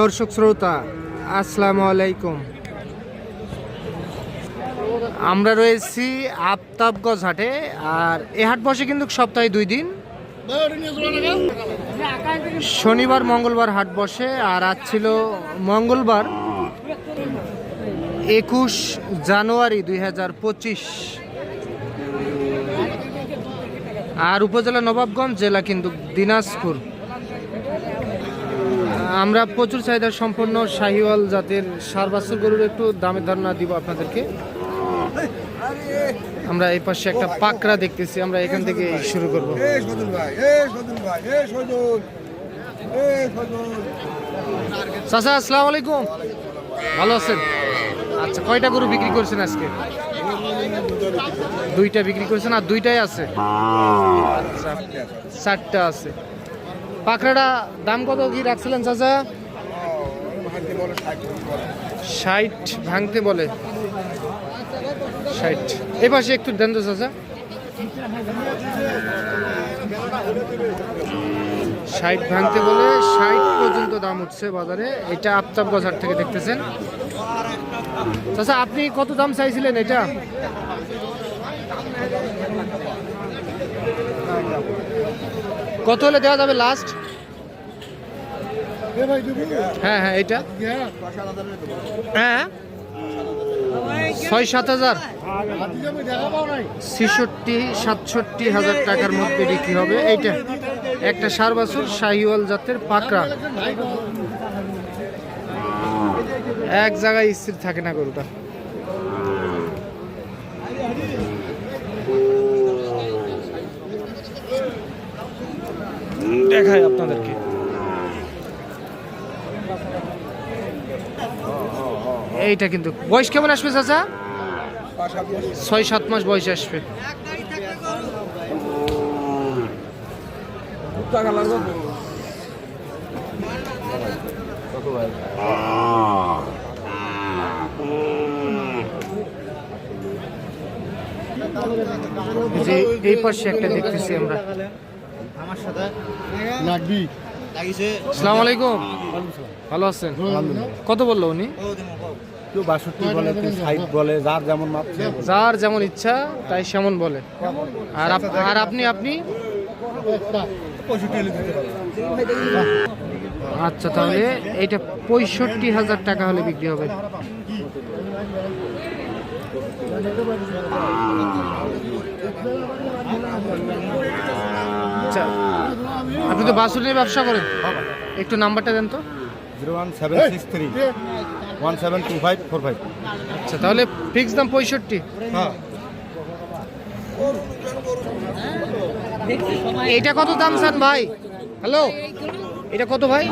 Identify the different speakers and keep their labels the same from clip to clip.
Speaker 1: দর্শক শ্রোতা, আসসালামু আলাইকুম। আমরা রয়েছি আফতাবগঞ্জ হাটে, আর এ হাট বসে কিন্তু সপ্তাহে দুই দিন। শনিবার, মঙ্গলবার হাট বসে, আর আজ ছিল মঙ্গলবার, একুশ জানুয়ারি দুই হাজার পঁচিশ। আর উপজেলা নবাবগঞ্জ, জেলা কিন্তু দিনাজপুর। আমরা প্রচুর চাহিদা সম্পন্ন শাহিওয়াল জাতের সার বাছুর গরুর একটু দামের ধারণা দিব আপনাদেরকে। আমরা এই পাশে একটা পাকড়া দেখতেছি আমরা এখান থেকে শুরু করব। চাচা আসসালামু আলাইকুম। ভালো আছেন? আচ্ছা কয়টা গরু বিক্রি করছেন আজকে? দুইটা বিক্রি করছেন আর দুইটাই আছে? আচ্ছা চারটা আছে। পাকড়াটা দাম কত কি রাখছিলেন চাচা?
Speaker 2: ষাট
Speaker 1: ভাঙতে বলে। ষাট। এই পাশে একটু দেন তো চাচা। ষাট ভাঙতে বলে, ষাট পর্যন্ত দাম উঠছে বাজারে। এটা আফতাব বাজার থেকে দেখতেছেন। চাচা, আপনি কত দাম চাইছিলেন এটা? কত হলে দেওয়া যাবে লাস্ট হ্যাঁ হ্যাঁ এটা
Speaker 2: হ্যাঁ।
Speaker 1: ছয়, সাত হাজার। ছেষট্টি, সাতষট্টি হাজার টাকার মধ্যে বিক্রি হবে। এইটা একটা সার বাছুর, শাহিওয়াল জাতের পাকড়া। এক জায়গায় স্থির থাকে না গরুটা। দেখাই আপনাদেরকে। এইটা কিন্তু। বয়স কেমন আসবে চাচা? ছয় সাত মাস বয়স আসবে। যে এই পাশে একটা দেখতেছি আমরা।
Speaker 2: লাগবি?
Speaker 1: আসসালামু আলাইকুম। ভালো আছেন? কত বলল উনি?
Speaker 2: কেউ বাষট্টি বলে কেউ ষাট বলে যার যেমন মাপ সে বলে।
Speaker 1: যার যেমন ইচ্ছা তাই সেমন বলে। আর আপ- আর আপনি আপনি? আচ্ছা তাহলে এইটা পঁয়ষট্টি হাজার টাকা হলে বিক্রি হবে। আচ্ছা আপনি তো বাসুর নিয়ে ব্যবসা করেন। একটু নাম্বারটা দেন তো।
Speaker 2: Zero one seven six three. One seven two five four five.
Speaker 1: আচ্ছা তাহলে ফিক্স দাম পঁয়ষট্টি।
Speaker 2: হ্যাঁ।
Speaker 1: এটা কত দাম চান ভাই? হ্যালো? এটা কত ভাই?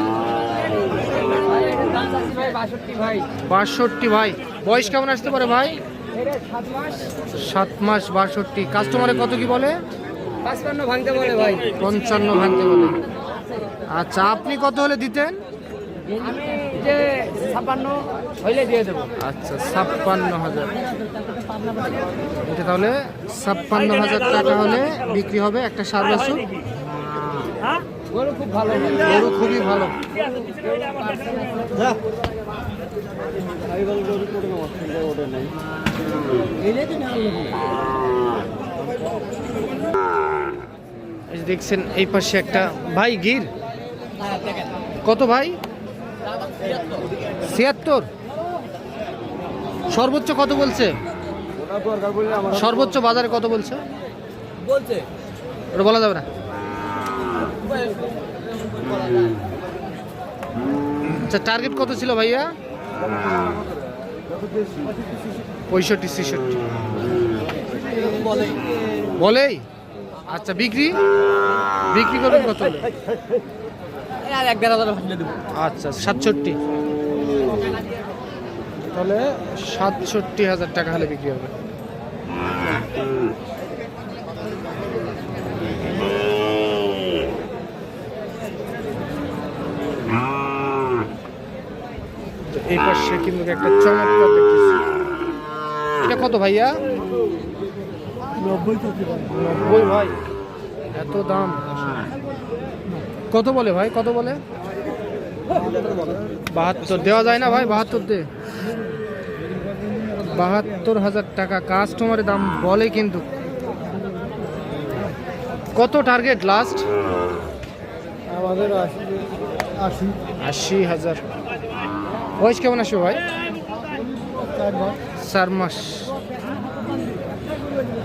Speaker 1: বাষট্টি ভাই। বয়স কেমন আসতে পারে ভাই? সাত মাস বাষট্টি। কাস্টমারে কত কি বলে?
Speaker 3: পাঁচপান্ন ভাঙতে বলে ভাই
Speaker 1: পঞ্চান্ন ভাঙতে বলে। আচ্ছা আপনি কত হলে দিতেন?
Speaker 3: যে ছাপান্ন হইলে দিয়ে দেবো।
Speaker 1: আচ্ছা ছাপ্পান্ন হাজার। এটা তাহলে ছাপ্পান্ন হাজার টাকা হলে বিক্রি হবে একটা সার বাছুর
Speaker 3: গরু খুব ভালো।
Speaker 1: গরু খুবই ভালো। দেখছেন এই পাশে একটা ভাই গির। কত ভাই? ছিয়াত্তর। সর্বোচ্চ কত বলছে? সর্বোচ্চ বাজারে কত বলছে?
Speaker 3: বলছে।
Speaker 1: ওটা বলা যাবে না। আচ্ছা টার্গেট কত ছিল ভাইয়া? পঁয়ষট্টি ছেষট্টি। বলেই? আচ্ছা বিক্রি? বিক্রি করবেন কত হলে?
Speaker 3: আর এক দেড় হাজার ভাঙলে দেবো।
Speaker 1: আচ্ছা সাতষট্টি। তাহলে সাতষট্টি হাজার টাকা হলে বিক্রি হবে। তো এই পাশে কিন্তু একটা চমৎকার দেখতেছি। এটা কত ভাইয়া?
Speaker 2: নব্বই
Speaker 1: ভাই এত দাম। কত বলে ভাই? কত বলে? বাহাত্তর। দেওয়া যায় না ভাই বাহাত্তর দে। বাহাত্তর হাজার টাকা। কাস্টমারের দাম বলে কিন্তু। কত টার্গেট লাস্ট
Speaker 2: আমাদের আশি আশি।
Speaker 1: আশি হাজার। বয়স কেমন আসবে ভাই?
Speaker 2: চার মাস।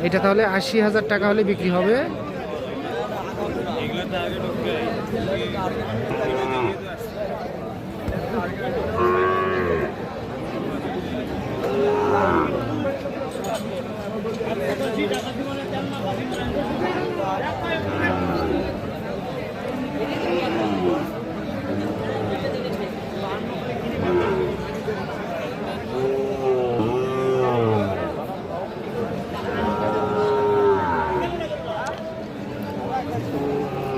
Speaker 1: এটা তাহলে আশি হাজার টাকা হলে বিক্রি হবে এটা কত দাম
Speaker 2: মুক্তদার মিলিয়ে মুক্ত করে ঠিক আছে আমি মিথ্যা কথা ফোন করব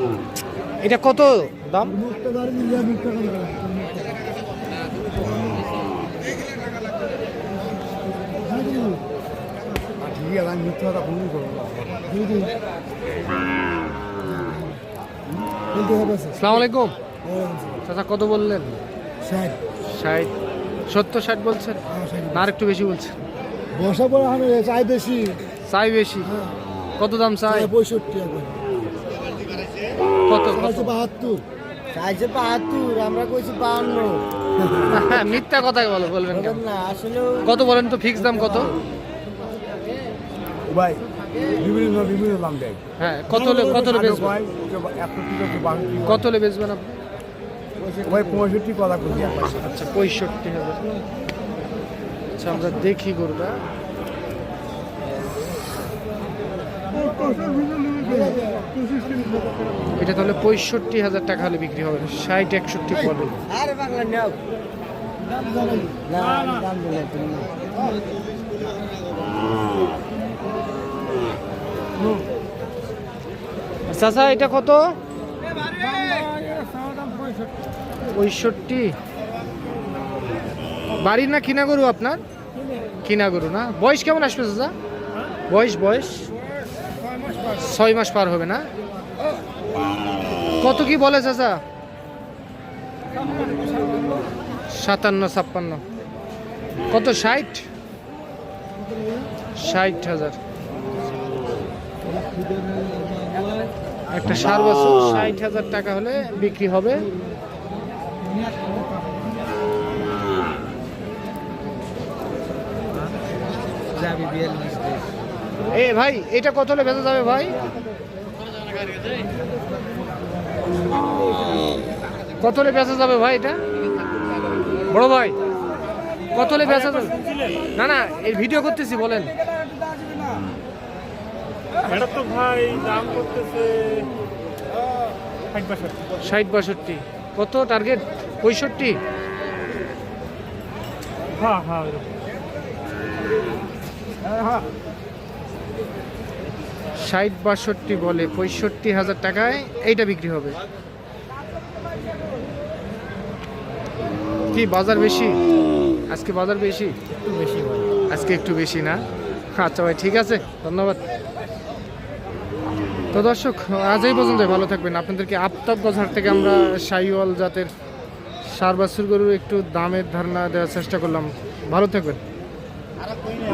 Speaker 2: বলতে হবে কত
Speaker 1: দাম? আলাইকুম। চাচা কত বললেন?
Speaker 2: ষাট।
Speaker 1: ষাট। সত্তর ষাট বলছেন? না আর একটু বেশি বলছেন।
Speaker 2: বসা পড়া আমি চাই বেশি।
Speaker 1: চাই বেশি। কত দাম চাই?
Speaker 2: পঁয়ষট্টি
Speaker 1: কত কত?
Speaker 2: বাহাত্তর।
Speaker 3: চাইছে বাহাত্তর আমরা কইছি বাহান্ন।
Speaker 1: হ্যাঁ, মিথ্যা কথাই বলো বলবেন
Speaker 3: না আসলে
Speaker 1: কত বলেন তো ফিক্স দাম কত?
Speaker 2: ভাই বিভিন্ন বিভিন্ন দাম দেয়।
Speaker 1: হ্যাঁ কত বেচবেন? বেচবেন আপনি?
Speaker 2: ভাই পঁয়ষট্টি কথা
Speaker 1: আচ্ছা পঁয়ষট্টি আচ্ছা আমরা দেখি গরুটা। এটা তাহলে পঁয়ষট্টি হাজার টাকা হলে বিক্রি হবে ষাট একষট্টি পড়বে। চাচা এটা কত? পঁয়ষট্টি। বাড়ির না কিনা গরু আপনার? কিনা গরু না। বয়স কেমন আসবে চাচা? বয়স বয়স? ছয় মাস পার হবে না? কত কি বলে চাচা? সাতান্ন ছাপ্পান্ন। কত ষাট? ষাট হাজার। একটা সার বছর ষাট হাজার টাকা হলে বিক্রি হবে। এ ভাই এটা কত হলে বেচা যাবে ভাই? কত হলে বেচা যাবে ভাই এটা? বড় ভাই কত হলে বেচা যাবে? না না এই ভিডিও করতেছি বলেন।
Speaker 4: এটা তো ভাই দাম করতেছে ষাট বছর
Speaker 1: বাষট্টি। কত টার্গেট পঁয়ষট্টি?
Speaker 4: হ্যাঁ হ্যাঁ ওইরকম।
Speaker 1: ষাট বাষট্টি বলে পঁয়ষট্টি হাজার টাকায় এইটা বিক্রি হবে। কি বাজার বেশি? আজকে বাজার বেশি?
Speaker 3: বেশি
Speaker 1: আজকে একটু বেশি না? আচ্ছা ভাই ঠিক আছে ধন্যবাদ। তো দর্শক আজ এই পর্যন্ত ভালো থাকবেন। আপনাদেরকে আফতাব বাজার থেকে আমরা সাইওয়াল জাতের সার বাছুর গরুর একটু দামের ধারণা দেওয়ার চেষ্টা করলাম। ভালো থাকবেন।